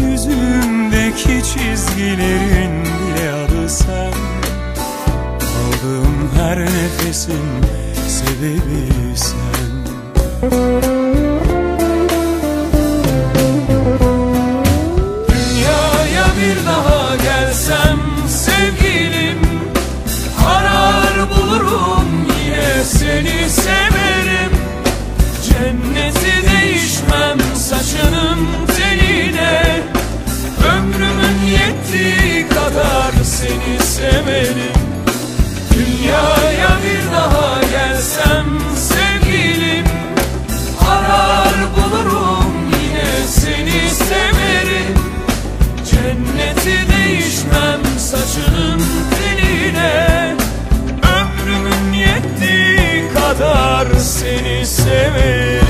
Yüzümdeki çizgilerin bile adı sen. Aldığım her nefesin sebebi sen. Dünyaya bir daha gelsem sevgilim Arar bulurum yine seni severim seni seveyim